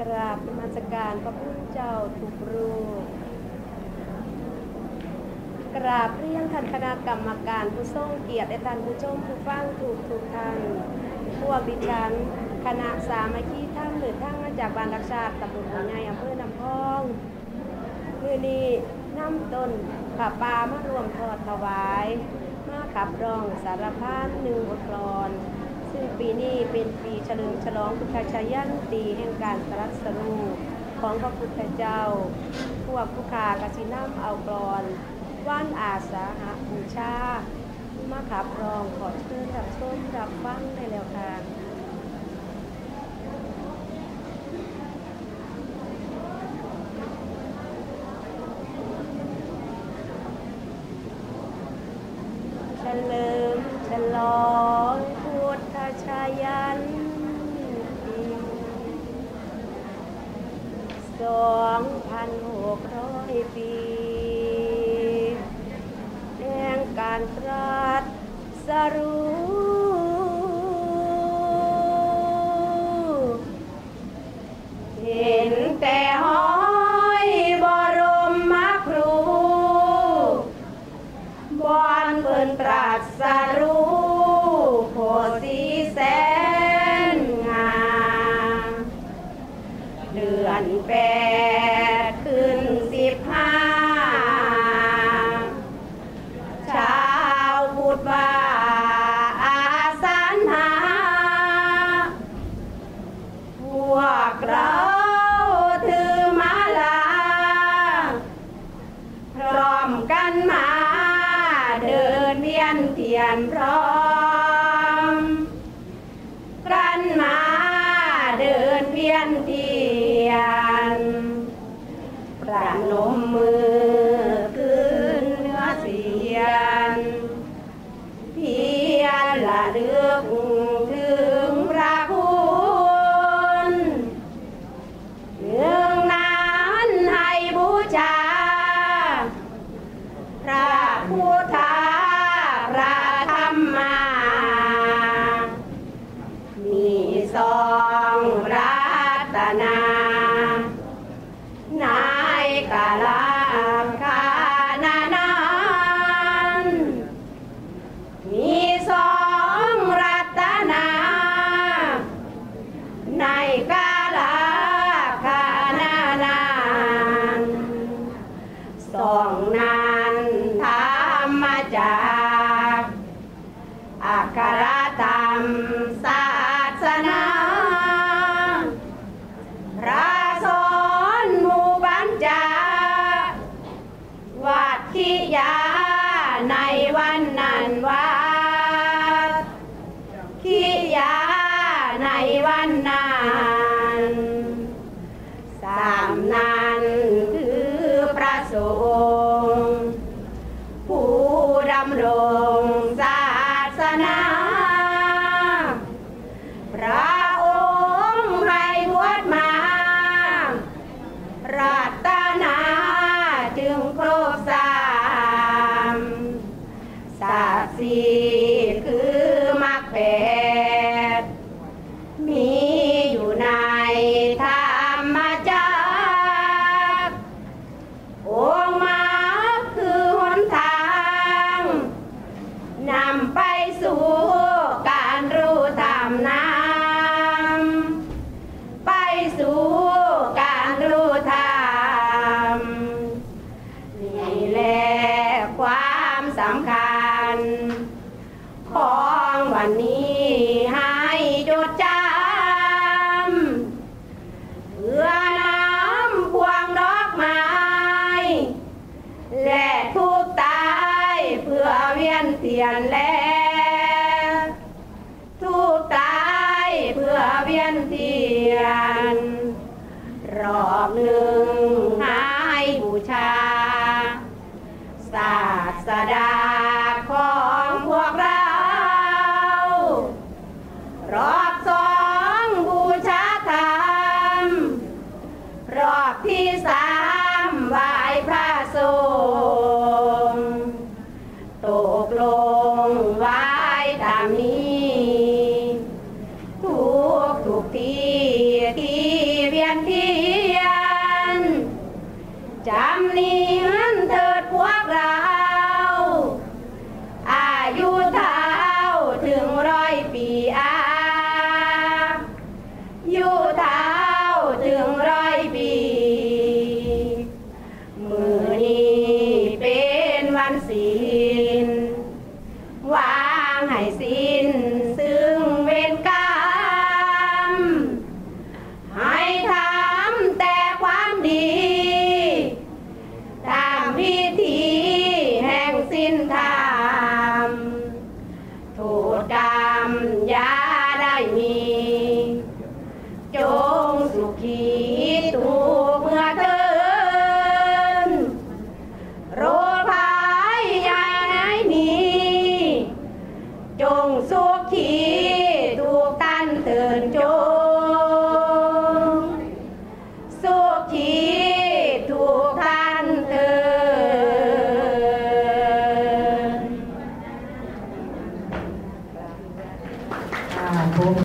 กราบนมัสการพระพุทธเจ้าทุกรูป กราบเรียนท่านคณะกรรมการผู้ทรงเกียรติและท่านผู้ชมผู้ฟังทุกทุกท่านพวกดิฉันคณะสามัคคีทั้งหรือทั้งมาจากบ้านรักชาติตำบลหัวใหญ่อำเภอน้ำพองมือนี้น้ำต้นขับปลามารวมทอดถวาย มาขับรองสารพันหนึ่งบทกลอน ซึ่งปีนี้เป็นปีเฉลิมฉลองพุทธชายันตีแห่งการตรัสรู้ของพระพุทธเจ้า พวกผู้ขากสิน้ำเอากรอนว่านอาสาหบูชามาขับรองขอเชิญรับชมรับฟังได้แล้วค่ะเฉลิมฉลอง ยันตีสองพันหกร้อยปีแห่งการตรัสรู้เห็น กันมา เดินเวียนเทียนพร้อม กันมา เดินเวียนเทียนประนมมือ สองรัตนา นายกาลาคานานันมีสองรัตนาในกาลาคานานันสองนันธรรมจา ใา จำนี้หันเถิดพวกเรา อายุเท่าถึงร้อยปีอาอยู่เท่าถึงร้อยปี มือนี้เป็นวันศีลวางให้ศีล ห่ง